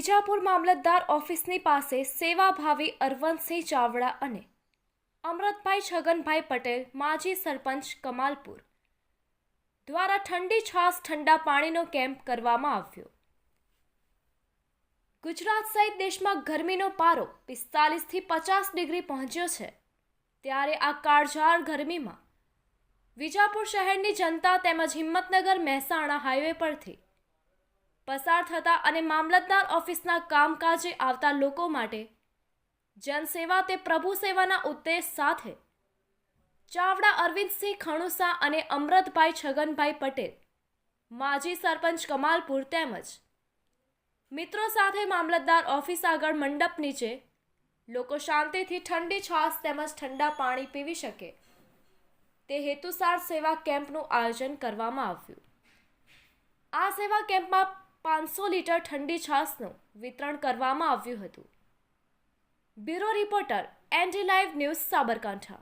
વિજાપુર મામલતદાર ઓફિસની પાસે સેવાભાવી અરવંતસિંહ ચાવડા અને અમૃતભાઈ છગનભાઈ પટેલ, માજી સરપંચ કમાલપુર દ્વારા ઠંડી છાસ ઠંડા પાણીનો કેમ્પ કરવામાં આવ્યો. ગુજરાત સહિત દેશમાં ગરમીનો પારો પિસ્તાલીસથી પચાસ ડિગ્રી પહોંચ્યો છે. ત્યારે આ કાળઝાળ ગરમીમાં વિજાપુર શહેરની જનતા તેમજ હિંમતનગર મહેસાણા હાઈવે પરથી પસાર થતા અને મામલતદાર ઓફિસના કામકાજે આવતા લોકો માટે જનસેવા તે પ્રભુ સેવાના ઉદ્દેશ સાથે ચાવડા અરવિંદસિંહ ખણુસા અને અમૃતભાઈ છગનભાઈ પટેલ, માજી સરપંચ કમાલપુર તેમજ મિત્રો સાથે મામલતદાર ઓફિસ આગળ મંડપ નીચે લોકો શાંતિથી ઠંડી છાશ તેમજ ઠંડા પાણી પીવી શકે તે હેતુસાર સેવા કેમ્પનું આયોજન કરવામાં આવ્યું. આ સેવા કેમ્પમાં પાંચસો લીટર ઠંડી છાશનું વિતરણ કરવામાં આવ્યું હતું. Bureau reporter ND live news Sabarkantha.